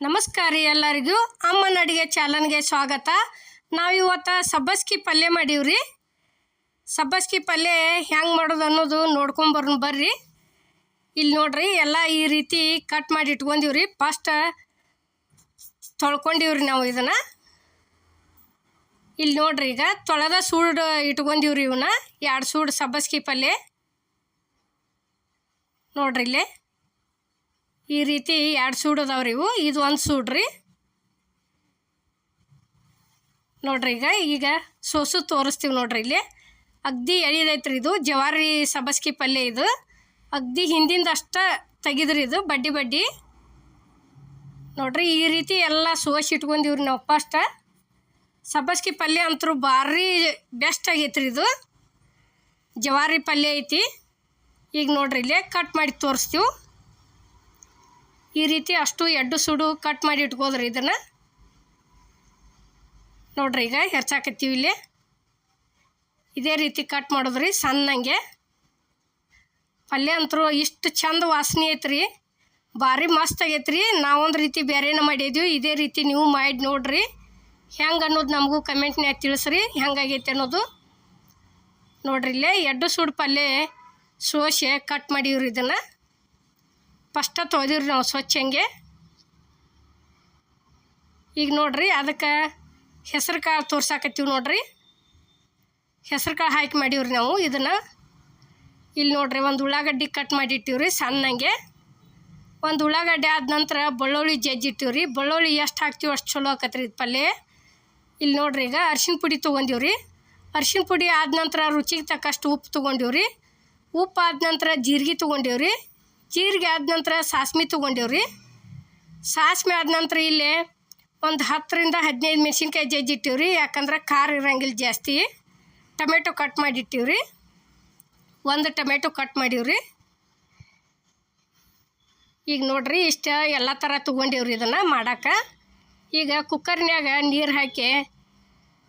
ನಮಸ್ಕಾರ ರೀ ಎಲ್ಲರಿಗೂ. ಅಮ್ಮನ ಅಡುಗೆ ಚಾನಲ್ಗೆ ಸ್ವಾಗತ. ನಾವು ಇವತ್ತು ಸಬ್ಬಸ್ಗಿ ಪಲ್ಯ ಮಾಡೀವ್ರಿ ಸಬ್ಬಸ್ಗಿ ಪಲ್ಯ ಹೆಂಗೆ ಮಾಡೋದು ಅನ್ನೋದು ನೋಡ್ಕೊಂಬರ್ ಬರ್ರಿ. ಇಲ್ಲಿ ನೋಡ್ರಿ ಎಲ್ಲ ಈ ರೀತಿ ಕಟ್ ಮಾಡಿ ಇಟ್ಕೊಂಡಿವ್ರಿ ಫಸ್ಟ್ ತೊಳ್ಕೊಂಡಿವ್ರಿ ನಾವು ಇದನ್ನು. ಇಲ್ಲಿ ನೋಡ್ರಿ ಈಗ ತೊಳೆದ ಸೂಡು ಇಟ್ಕೊಂಡಿವ್ರಿ ಇವನ್ನ ಎರಡು ಸೂಡು ಸಬ್ಬಸ್ಗಿ ಪಲ್ಯ. ನೋಡ್ರಿ ಇಲ್ಲೇ. ಈ ರೀತಿ ಎರಡು ಸೂಡು ಅದಾವ್ರಿ ಇವು. ಇದು ಒಂದು ಸೂಡ್ರಿ ನೋಡ್ರಿ ಈಗ ಈಗ ಸೋಸು ತೋರಿಸ್ತೀವಿ ನೋಡ್ರಿ ಇಲ್ಲಿ. ಅಗ್ದಿ ಎಳಿದೈತ್ರಿ ಇದು. ಜವಾರಿ ಸಬಸ್ಕಿ ಪಲ್ಯ ಇದು. ಅಗ್ದಿ ಹಿಂದಿಂದ ಅಷ್ಟ ತೆಗಿದ್ರಿ ಇದು, ಬಡ್ಡಿ ಬಡ್ಡಿ. ನೋಡ್ರಿ, ಈ ರೀತಿ ಎಲ್ಲ ಸೋಸಿ ಇಟ್ಕೊಂಡಿವ್ರಿ ನಾವು ಫಸ್ಟ್ ಸಬ್ಬಸ್ಗಿ ಪಲ್ಯ ಅಂತೂ ಭಾರಿ ಬೆಸ್ಟ್ ಆಗೈತ್ರಿ ಇದು. ಜವಾರಿ ಪಲ್ಯ ಐತಿ. ಈಗ ನೋಡ್ರಿ ಇಲ್ಲೇ ಕಟ್ ಮಾಡಿ ತೋರಿಸ್ತೀವಿ. ಈ ರೀತಿ ಅಷ್ಟು ಎಡ್ಡು ಸುಡು ಕಟ್ ಮಾಡಿ ಇಟ್ಕೋದ್ರಿ ಇದನ್ನು. ನೋಡ್ರಿ ಈಗ ಹೆಚ್ಚಾಕತ್ತೀವಿ ಇಲ್ಲಿ. ಇದೇ ರೀತಿ ಕಟ್ ಮಾಡೋದ್ರಿ ಸಣ್ಣಂಗೆ. ಪಲ್ಯ ಅಂತರೂ ಇಷ್ಟು ಚಂದ ವಾಸನೆ ಐತ್ರಿ. ಭಾರಿ ಮಸ್ತ್ ಆಗೈತ್ರಿ. ನಾವೊಂದು ರೀತಿ ಬೇರೆನೇ ಮಾಡಿದ್ವಿ. ಇದೇ ರೀತಿ ನೀವು ಮಾಡಿ ನೋಡ್ರಿ. ಹೆಂಗೆ ಅನ್ನೋದು ನಮಗೂ ಕಮೆಂಟ್ನ್ಯಾಗ ತಿಳಿಸ್ರಿ. ಹೆಂಗಾಗೈತೆ ಅನ್ನೋದು. ನೋಡ್ರಿ ಇಲ್ಲೇ ಎಡ್ಡು ಸುಡು ಪಲ್ಯ ಸೋಸೆ ಕಟ್ ಮಾಡೀವ್ರಿ ಇದನ್ನು. ಫಸ್ಟ ತೊಳೆದಿವ್ರಿ ನಾವು ಸ್ವಚ್ಛ ಹೆಂಗೆ. ಈಗ ನೋಡ್ರಿ ಅದಕ್ಕೆ ಹೆಸರು ಕಾಳು ತೋರ್ಸಾಕತ್ತೀವಿ ನೋಡ್ರಿ. ಹೆಸರು ಕಾಳು ಹಾಕಿ ಮಾಡೀವ್ರಿ ನಾವು ಇದನ್ನು. ಇಲ್ಲಿ ನೋಡ್ರಿ ಒಂದು ಉಳ್ಳಾಗಡ್ಡಿ ಕಟ್ ಮಾಡಿಟ್ಟಿವ್ರಿ ಸಣ್ಣಂಗೆ. ಒಂದು ಉಳ್ಳಾಗಡ್ಡೆ ಆದ ನಂತರ ಬೆಳ್ಳುಳ್ಳಿ ಜಜ್ಜಿಟ್ಟಿವ್ರಿ ಬೆಳ್ಳುಳ್ಳಿ ಎಷ್ಟು ಹಾಕ್ತೀವಿ ಅಷ್ಟು ಚಲೋ ಆಕತ್ರಿ ಇದು ಪಲ್ಯ. ಇಲ್ಲಿ ನೋಡ್ರಿ ಈಗ ಅರ್ಶಿನ ಪುಡಿ ತೊಗೊಂಡಿವ್ರಿ. ಅರ್ಶಿನ ಪುಡಿ ಆದ ನಂತರ ರುಚಿಗೆ ತಕ್ಕಷ್ಟು ಉಪ್ಪು ತೊಗೊಂಡಿವ್ರಿ. ಉಪ್ಪು ಆದ ನಂತರ ಜೀರಿಗೆ ತೊಗೊಂಡಿವ್ರಿ. ಜೀರಿಗೆ ಆದ ನಂತರ ಸಾಸ್ಮಿ ತೊಗೊಂಡೇವ್ರಿ. ಸಾಸ್ಮಿ ಆದ ನಂತರ ಇಲ್ಲಿ ಒಂದು ಹತ್ತರಿಂದ ಹದಿನೈದು ಮೆಣಸಿನ್ಕಾಯಿ ಜಜ್ಜಿಟ್ಟಿವ್ರಿ ಯಾಕಂದ್ರೆ ಖಾರ ಇರಂಗಿಲ್ಲ ಜಾಸ್ತಿ. ಟೊಮೆಟೊ ಕಟ್ ಮಾಡಿಟ್ಟಿವ್ರಿ ಒಂದು ಟೊಮೆಟೊ ಕಟ್ ಮಾಡೀವ್ರಿ. ಈಗ ನೋಡ್ರಿ ಇಷ್ಟು ಎಲ್ಲ ಥರ ತೊಗೊಂಡೇವ್ರಿ ಇದನ್ನು ಮಾಡಕ್ಕೆ ಈಗ ಕುಕ್ಕರ್ನ್ಯಾಗ ನೀರು ಹಾಕಿ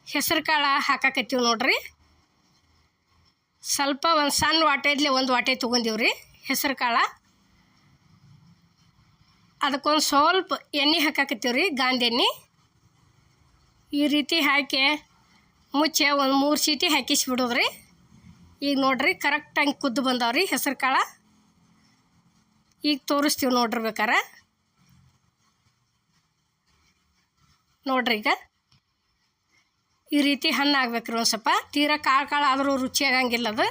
ಹೆಸರು ಕಾಳು ಹಾಕಾಕತ್ತೀವಿ ನೋಡ್ರಿ. ಸ್ವಲ್ಪ ಒಂದು ಸಣ್ಣ ವಾಟೆದ್ಲೆ ಒಂದು ವಾಟೆ ತೊಗೊಂಡೀವ್ರಿ ಹೆಸರು ಕಾಳು. ಅದಕ್ಕೊಂದು ಸ್ವಲ್ಪ ಎಣ್ಣೆ ಹಾಕಾಕತ್ತೀವಿ ರೀ ಗಾಂಧಿ ಈ ರೀತಿ ಹಾಕಿ ಮುಚ್ಚೆ ಒಂದು ಮೂರು ಸೀಟಿ ಹಾಕಿಸ್ಬಿಡೋದ್ರಿ. ಈಗ ನೋಡ್ರಿ ಕರೆಕ್ಟಾಗಿ ಕುದ್ದು ಬಂದವ್ರಿ ಹೆಸರು ಕಾಳು. ಈಗ ತೋರಿಸ್ತೀವಿ ನೋಡ್ರಿ ಬೇಕಾರ. ನೋಡ್ರಿ ಈಗ. ಈ ರೀತಿ ಹಣ್ಣು ಆಗ್ಬೇಕ್ರಿ ಒಂದು ಸ್ವಲ್ಪ. ತೀರಾ ಕಾಳು ಕಾಳು ಆದರೂ ರುಚಿ ಆಗಂಗಿಲ್ಲ ಅದು.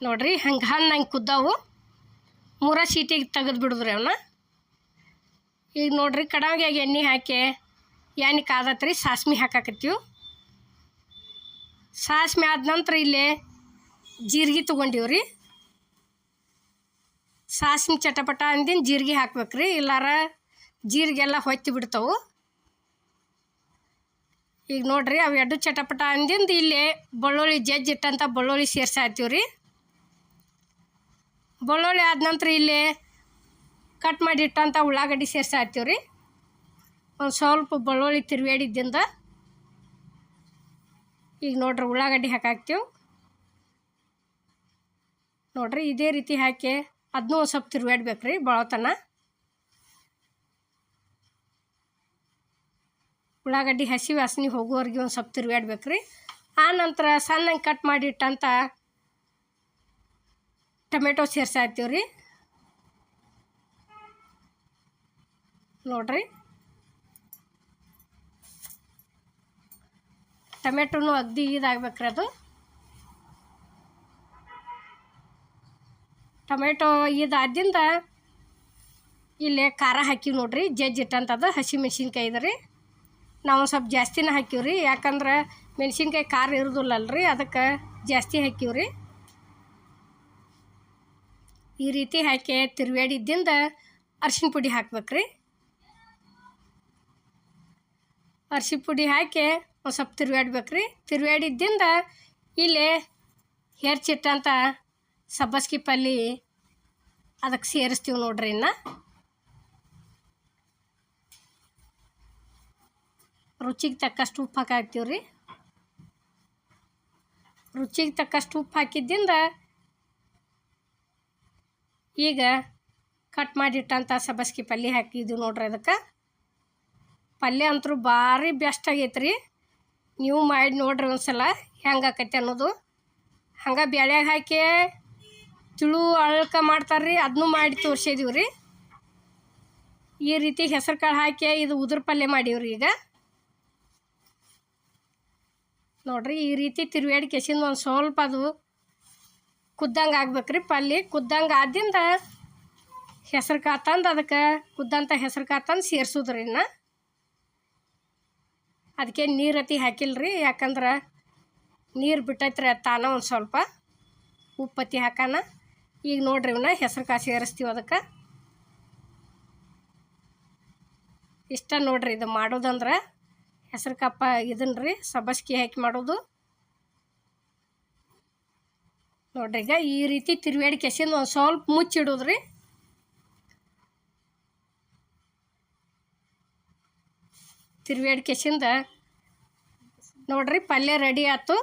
ನೋಡ್ರಿ, ಹಂಗೆ ಹಣ್ಣು ಹಂಗೆ ಕುದ್ದಾವು. ಮೂರ ಸೀಟಿಗೆ ತೆಗೆದು ಬಿಡಿದ್ರಿ ಅವನ್ನ ಈಗ ನೋಡ್ರಿ ಕಡಾವಿಯಾಗ ಎಣ್ಣೆ ಹಾಕಿ, ಎಣ್ಣೆ ಕಾದತ್ರಿ, ಸಾಸ್ಮಿ ಹಾಕಾಕತ್ತೀವಿ. ಸಾಸ್ಮಿ ಆದ ನಂತರ ಇಲ್ಲಿ ಜೀರಿಗೆ ತೊಗೊಂಡೀವ್ರಿ. ಸಾಸ್ಮಿ ಚಟಪಟ ಅಂದಿನ ಜೀರಿಗೆ ಹಾಕ್ಬೇಕ್ರಿ, ಇಲ್ಲಾರ ಜೀರಿಗೆಲ್ಲ ಹೊತ್ತಿ ಬಿಡ್ತಾವೆ. ಈಗ ನೋಡ್ರಿ, ಅವು ಎರಡು ಚಟಪಟ ಅಂದಿಂದ ಇಲ್ಲಿ ಬೆಳ್ಳುಳ್ಳಿ ಜಜ್ಜಿಟ್ಟಂಥ ಬೆಳ್ಳುಳ್ಳಿ ಸೇರ್ಸಾತ್ತೀವಿ ರೀ ಬೆಳ್ಳುಳ್ಳಿ ಆದ ನಂತರ ಇಲ್ಲಿ ಕಟ್ ಮಾಡಿ ಇಟ್ಟಂಥ ಉಳ್ಳಾಗಡ್ಡಿ ಸೇರಿಸಿ ಹಾಕ್ತೀವಿ ರೀ. ಒಂದು ಸ್ವಲ್ಪ ಬೆಳ್ಳುಳ್ಳಿ ತಿರುವೇಡಿದ್ದಿಂದ ಈಗ ನೋಡ್ರಿ ಉಳ್ಳಾಗಡ್ಡಿ ಹಾಕಾಕ್ತೀವಿ ನೋಡ್ರಿ ಇದೇ ರೀತಿ ಹಾಕಿ ಅದನ್ನೂ ಒಂದು ಸ್ವಲ್ಪ ತಿರುವೇಡ್ಬೇಕು ರೀ ಬಳೋತನ ಉಳ್ಳಾಗಡ್ಡಿ ಹಸಿ ವಾಸನೆ ಹೋಗೋವರೆಗೆ ಒಂದು ಸ್ವಲ್ಪ ತಿರುವೇಡ್ಬೇಕು ರೀ. ಆ ನಂತರ ಸಣ್ಣಗೆ ಕಟ್ ಮಾಡಿ ಇಟ್ಟಂಥ ಟೊಮೆಟೊ ಸೇರ್ಸಾತ್ತೀವಿ ರೀ. ನೋಡ್ರಿ. ಟೊಮೆಟೊನು ಅಗ್ದಿ ಇದಾಗಬೇಕ್ರಿ ಅದು. ಟೊಮೆಟೊ ಇದಾದ್ದಿಂದ ಇಲ್ಲಿ ಖಾರ ಹಾಕಿವಿ ನೋಡ್ರಿ, ಜಜ್ಜಿ ಇಟ್ಟಂಥದ್ದು ಹಸಿ ಮೆಣಸಿನ್ಕಾಯಿ ಇದ್ರಿ ನಾವು ಸ್ವಲ್ಪ ಜಾಸ್ತಿನೇ ಹಾಕಿವಿ ರೀ, ಯಾಕಂದ್ರೆ ಮೆಣಸಿನ್ಕಾಯಿ ಖಾರ ಇರೋದಿಲ್ಲಲ್ರಿ, ಅದಕ್ಕೆ ಜಾಸ್ತಿ ಹಾಕಿವಿ ರೀ. ಈ ರೀತಿ ಹಾಕಿ ತಿರುವೇಡಿದ್ದಿಂದ ಅರ್ಶಿಣ ಪುಡಿ ಹಾಕ್ಬೇಕ್ರಿ. ಅರ್ಶಿಣ ಪುಡಿ ಹಾಕಿ ಒಂದು ಸ್ವಲ್ಪ ತಿರುವಾಡ್ಬೇಕ್ರಿ ತಿರುವಾಡಿದ್ದಿಂದ ಇಲ್ಲಿ ಹೆರ್ಚಿಟ್ಟಂಥ ಸಬ್ಬಸ್ಗಿ ಪಲ್ಲಿ ಅದಕ್ಕೆ ಸೇರಿಸ್ತೀವಿ ನೋಡ್ರಿ ಇನ್ನು. ರುಚಿಗೆ ತಕ್ಕಷ್ಟು ಉಪ್ಪು ಹಾಕಾಕ್ತೀವಿ ರೀ ರುಚಿಗೆ ತಕ್ಕಷ್ಟು ಉಪ್ಪು ಹಾಕಿದ್ದಿಂದ ಈಗ ಕಟ್ ಮಾಡಿಟ್ಟಂಥ ಸಬ್ಬಸ್ಗಿ ಪಲ್ಯ ಹಾಕಿದ್ದು ನೋಡ್ರಿ ಅದಕ್ಕೆ. ಪಲ್ಯ ಅಂತೂ ಭಾರಿ ಬೆಸ್ಟ್ ಆಗೈತೆ ರೀ ನೀವು ಮಾಡಿ ನೋಡ್ರಿ ಒಂದ್ಸಲ ಹೆಂಗೆ ಆಕೈತೆ ಅನ್ನೋದು. ಹಂಗೆ ಬೇಳೆ ಹಾಕಿ ತಿಳು ಅಳ್ಕ ಮಾಡ್ತಾರೆ ರೀ ಅದನ್ನೂ ಮಾಡಿ ತೋರಿಸಿದೀವಿ ರೀ ಈ ರೀತಿ ಹೆಸರು ಕಾಳು ಹಾಕಿ ಇದು ಉದುರ್ ಪಲ್ಯ ಮಾಡೀವ್ರಿ ಈಗ. ನೋಡ್ರಿ ಈ ರೀತಿ ತಿರುವೇಡಿ ಕೆಸಿಂದ ಒಂದು ಸ್ವಲ್ಪ ಅದು ಕುದ್ದಂಗೆ ಆಗ್ಬೇಕ್ರಿ ಪಲ್ಲಿ. ಕುದ್ದಂಗೆ ಆದಿಂದ ಹೆಸ್ರು ಕಾ ತಂದು ಅದಕ್ಕೆ ಕುದ್ದಂಥ ಹೆಸ್ರು ಕಾತಂದು ತಂದು ಸೇರ್ಸೋದ್ರಿ ಇನ್ನು. ಅದಕ್ಕೆ ನೀರು ಅತಿ ರೀ ಯಾಕಂದ್ರೆ ನೀರು ಬಿಟ್ಟೈತ್ರಿ ತಾನ ಒಂದು ಸ್ವಲ್ಪ. ಉಪ್ಪತ್ತಿ ಹಾಕೋಣ ಈಗ ನೋಡ್ರಿ ಇವನ್ನ ಹೆಸ್ರು ಕಾಯಿ ಸೇರಿಸ್ತೀವಿ ಅದಕ್ಕೆ. ಇಷ್ಟ ನೋಡ್ರಿ ಇದು ಮಾಡೋದಂದ್ರೆ ಹೆಸ್ರು ಕಪ್ಪ ಇದನ್ನ ರೀ ಸಬ್ಬಸ್ಗೆ ಹಾಕಿ ಮಾಡೋದು. ನೋಡ್ರಿ, ಈಗ ಈ ರೀತಿ ತಿರುವಾಡಿ ಕೆಸಿಂದ ಒಂದು ಸ್ವಲ್ಪ ಮುಚ್ಚಿಡೋದ್ರಿ ತಿರುವಾಡಿ ಕೆಸಿಂದ ನೋಡ್ರಿ, ಪಲ್ಯ ರೆಡಿ ಆಯ್ತು.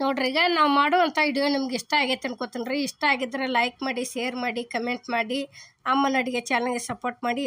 ನೋಡ್ರಿ, ಈಗ ನಾವು ಮಾಡುವಂಥ ವಿಡಿಯೋ ನಿಮ್ಗೆ ಇಷ್ಟ ಆಗೈತೆ ಅನ್ಕೋತೀನಿ ರೀ. ಇಷ್ಟ ಆಗಿದ್ರೆ ಲೈಕ್ ಮಾಡಿ ಶೇರ್ ಮಾಡಿ ಕಮೆಂಟ್ ಮಾಡಿ. ಅಮ್ಮನ ಅಡುಗೆ ಚಾನಲ್ಗೆ ಸಪೋರ್ಟ್ ಮಾಡಿ.